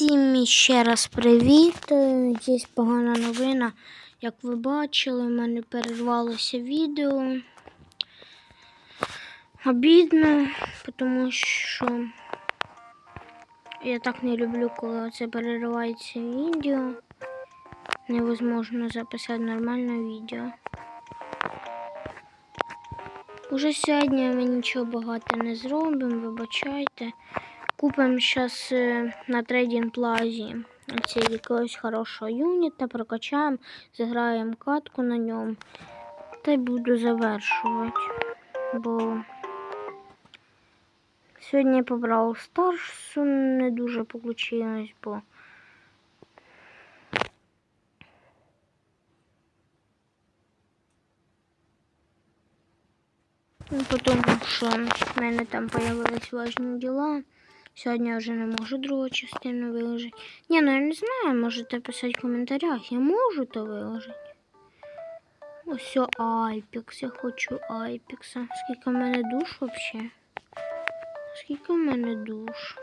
Всім ще раз привіт. Е, Є погана новина. Як ви бачили, в мене перервалося відео. Обідно, тому що я так не люблю, коли це переривається відео. Невозможно записати нормальне відео. Уже сьогодні ми нічого багато не зробимо, вибачайте. Купимо зараз на трейдинг плазі це якогось хорошого юніта, прокачаємо, зіграємо катку на ньому. Та й буду завершувати. Бо сьогодні побрав старшу, не дуже вийшло, бо Ну, Потому що в мене там появились важні діла. Сьогодні я вже не можу другу частину виложити. Ні, ну я не знаю, можете писати в коментарях. Я можу то виложити. Ось Айпікс. Я хочу Айпікса. Скільки в мене душ взагалі? Скільки в мене душ?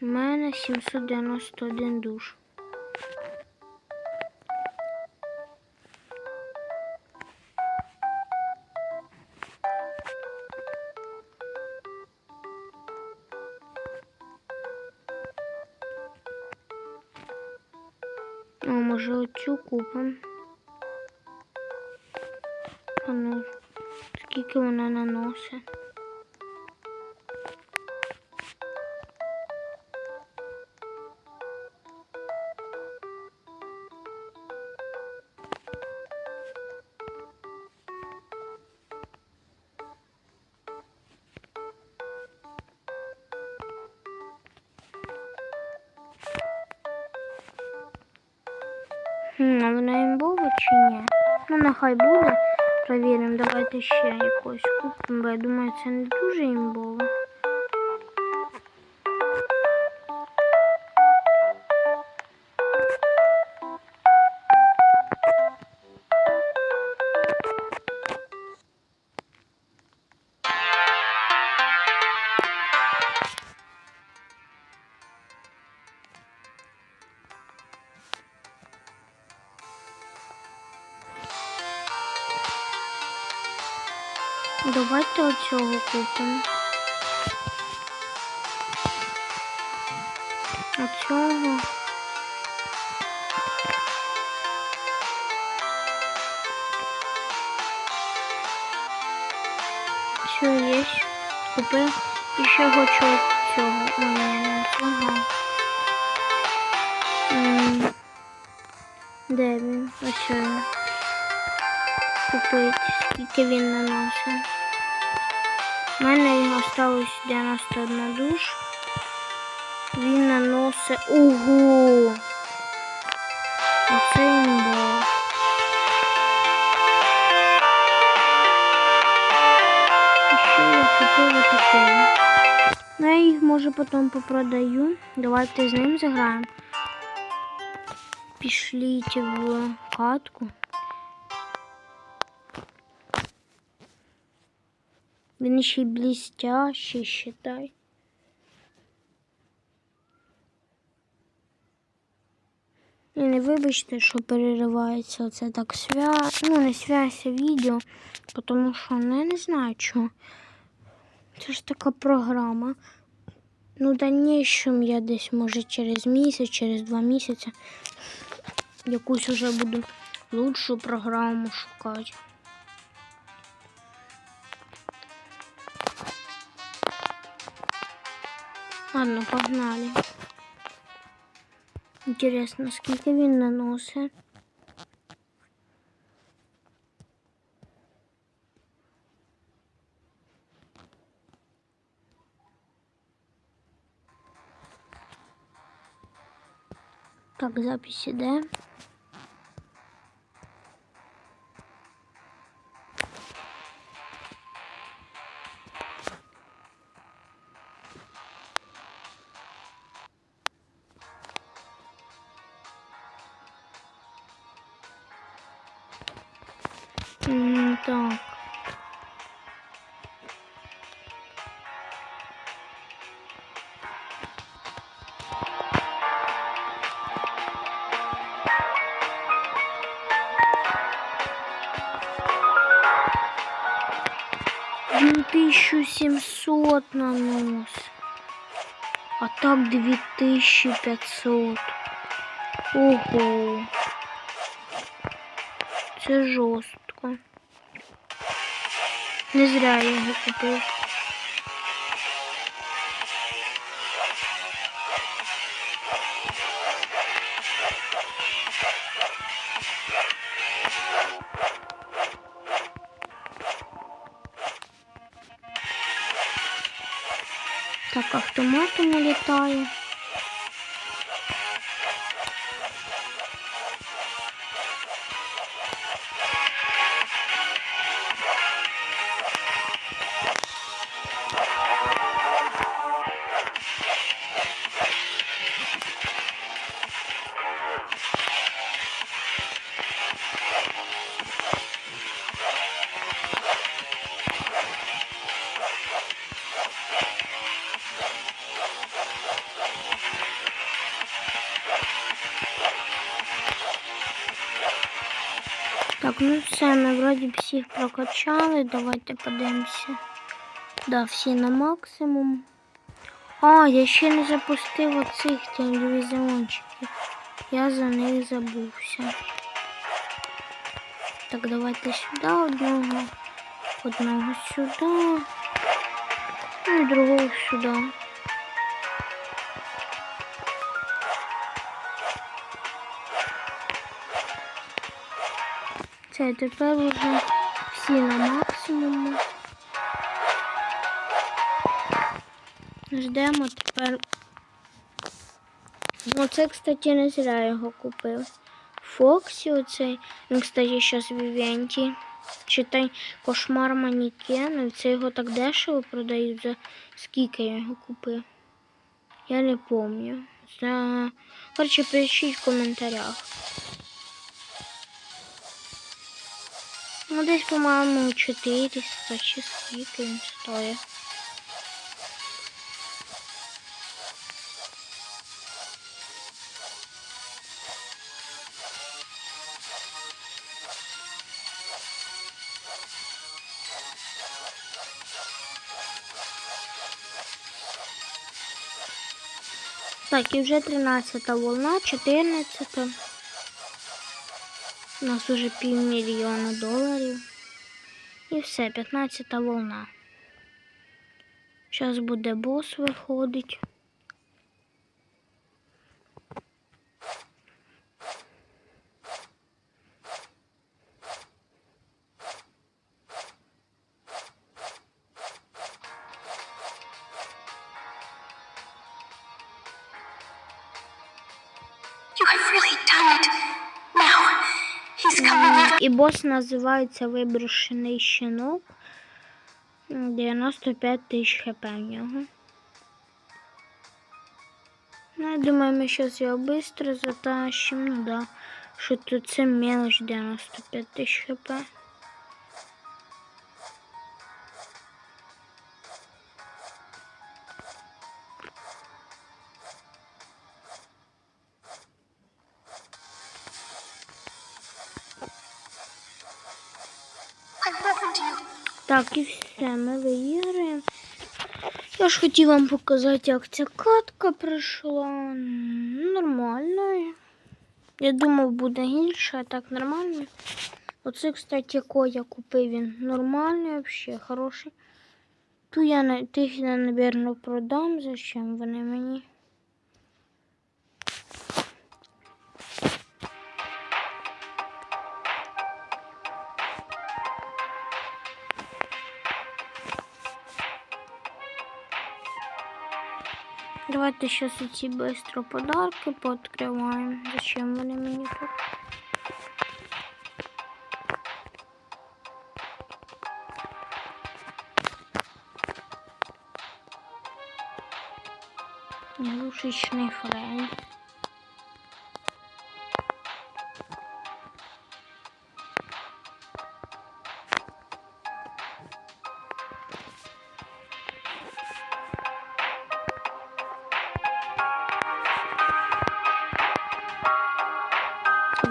У мене 791 душ. О, може оцю ну, скільки вона наносить? А вона імбова чи ні? Ну, нехай буде. Провіримо. Давайте ще якось купимо, бо я думаю, це не дуже імбово. Давайте оцього купимо. Оцього. Все є. Купив. І ще хочу цього. Ой, не цього. Де він? Ось він. Купити. Скільки він наносить. У мене його осталось 91 душ. Він наносить. Ого! Оце імбо. І. Ну, я їх може потім попродаю. Давайте з ним заграємо. Пішліть в катку. Він ще й блістящий, считай. І не вибачте, що переривається оце так свя... Ну, не связь, відео, тому що ну, я не знаю чого. Це ж така програма. Ну, в дальнейшем я десь, може, через місяць, через два місяці якусь уже буду лучшу програму шукати. Ладно, погнали. Интересно, скільки він наносить? Так, запись іде. 1700 нанос. А так 2500. Ого. Це жорстко. Не зря я його купив. Так, автоматом літає. Ну все, ми вроді всіх прокачали. Давайте подивимося. Да, всі на максимум. А, я ще не запустив оцих телевізіончиків. Я за них забувся. Так, давайте сюди одного. Одного сюди. Ну і другого сюди. Це тепер уже всі на максимуму. Ждемо тепер. Оце, кстати, не зря його купив. Фоксі оцей. Він, кстати, зараз в івенті. Читай кошмар манікену. Це його так дешево продають. За скільки я його купив? Я не пам'ятаю. За... Коротше, пишіть в коментарях. Ну, десь, по-моєму, 400 чи скільки він стоїть. Так, і вже 13 волна, 14. У нас уже півмільйона доларів. І все, 15 волна. Зараз буде бос виходить. You have really done it. І бос називається Виброшений щенок. 95 тисяч хп в нього. Ну, я думаю, ми зараз його швидко затащимо. Ну да. Що тут це мелочь 95 тисяч хп. Так, і все, ми виіграємо. Я ж хотів вам показати, як ця катка пройшла. М, Нормально. Я думав, буде гірше, а так нормально. Оце, кстати, який я купив він нормальний, взагалі, хороший. Ту я тих, я, напевно, продам. Зачем вони мені? Давайте сейчас эти быстро подарки пооткрываем. Зачем вони мені тут? Игрушечный фрей.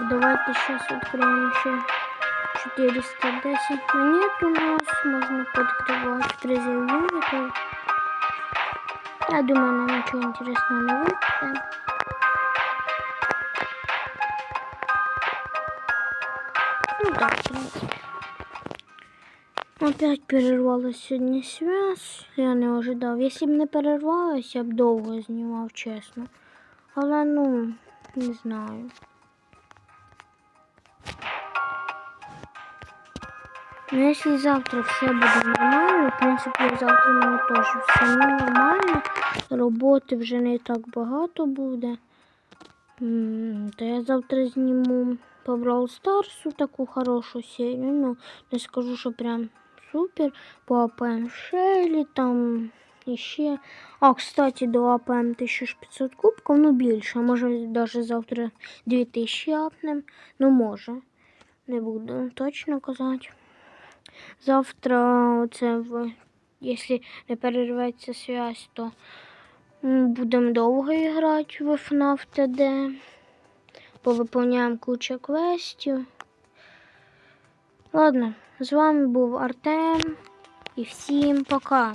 Давайте сейчас откроем еще 410 монет у нас. Можно подкрывать юнитов. Я думаю, нам ничего интересного не выйдет. Ну да, в принципе. Опять перервалась сьогодні связь. Я не ожидав. Якщо б не перервалась, я б довго знімав, чесно. Але ну, не знаю. Ну, якщо завтра все буде нормально, в принципі, завтра в мене теж все нормально. Роботи вже не так багато буде. То я завтра зніму по Brawl Старсу таку хорошу серію. Ну, не скажу, що прям супер. По АПМ Шелі там іще. А, кстати, до АПМ 1500 кубків, ну більше. Може, навіть завтра 2000 апнем. Ну, може. Не буду точно казати. Завтра це. Якщо не перерветься связь, то будемо довго грати в FNAF TD. Повиповняємо кучу квестів. Ладно, з вами був Артем і всім пока.